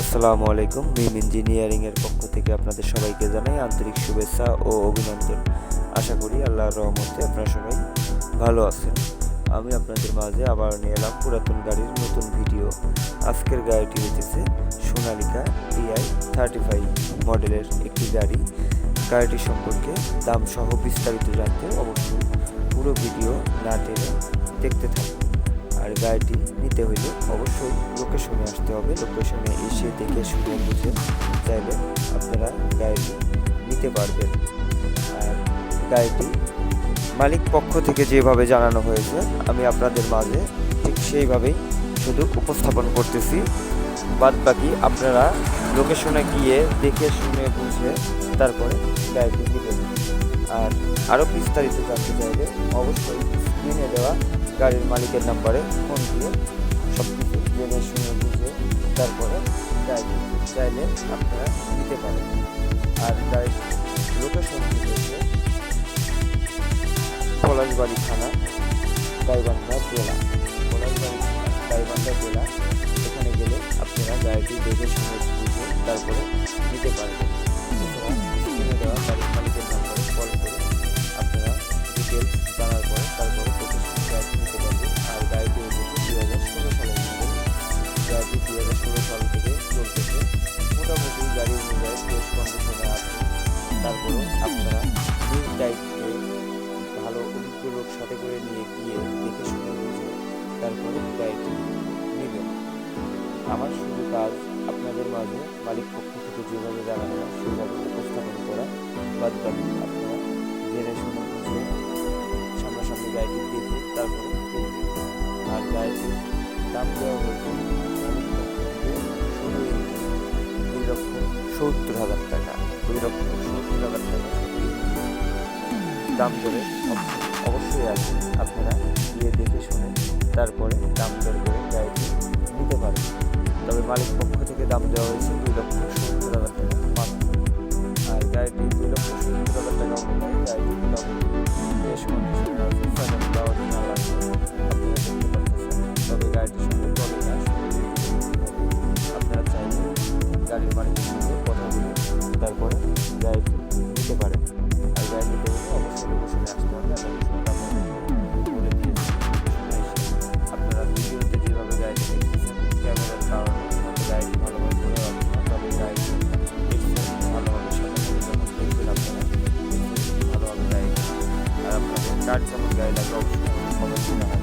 আসসালামু আলাইকুম। মিম ইঞ্জিনিয়ারিং এর পক্ষ থেকে আপনাদের সবাইকে জানাই আন্তরিক শুভেচ্ছা ও অভিনন্দন। আশা করি আল্লাহর রহমতে আপনারা সবাই ভালো আছেন। আমি আপনাদের মাঝে আবার নিয়ে এলাম পুরাতন গাড়ির নতুন ভিডিও। আজকের গাড়িটি হচ্ছে সোনালিকা টিআই থার্টি ফাইভ মডেলের একটি গাড়ি। গাড়িটি সম্পর্কে দাম সহ বিস্তারিত জানতে অবশ্যই পুরো ভিডিও না টেনে দেখতে থাকুন। আর গাড়িটি নিতে হইলে অবশ্যই লোকেশনে আসতে হবে। লোকেশনে এসে দেখে শুনে বুঝে চাইলে আপনারা গাড়িটি নিতে পারবেন। আর গাড়িটি মালিক পক্ষ থেকে যেভাবে জানানো হয়েছে, আমি আপনাদের মাঝে ঠিক সেইভাবেই শুধু উপস্থাপন করতেছি। বাদ বাকি আপনারা লোকেশনে গিয়ে দেখে শুনে বুঝে তারপরে গাড়িটি নেবেন। আর আরও বিস্তারিত জানতে চাইলে অবশ্যই গাড়ির মালিকের নাম্বারে ফোন দিয়ে সব কিছু জেনে শুনে বুঝে তারপরে গাড়ি চাইলে আপনারা নিতে পারেন। আর গাড়ির লোকেশন পলাশবাড়ি থানা, গাইবান্ধা জেলা। তারপরে গাড়িটি নেবেন। আমার শুধু কাজ আপনাদের মাঝে মালিক পক্ষ থেকে যেভাবে জানানো হয় সেভাবে উপস্থাপন করা। বাদ বাকি আপনারা জেনে শুনে বুঝে সামনাসামনি গাড়িটি দেখে তারপরে আর গাড়িটির দাম দেওয়া হয়েছে তারপরে দাম দর করে গাড়িটি নিতে পারে তবে মালিক পক্ষ থেকে দাম দেওয়া হয়েছে দুই লক্ষ সত্তর হাজার টাকা। মাত্র আর গাড়িটি দুই লক্ষ সত্তর হাজার টাকা অনুযায়ী গাড়িটি দাম বেশ কন্ডিশন আছে। তবে গাড়িটি সঙ্গে চলে না। আপনারা চাইলে গাড়ির মালিকের সঙ্গে কথা বলে তারপরে গাড়িটি নিতে পারেন। আর অবশ্যই আসতে হবে। Thanks for.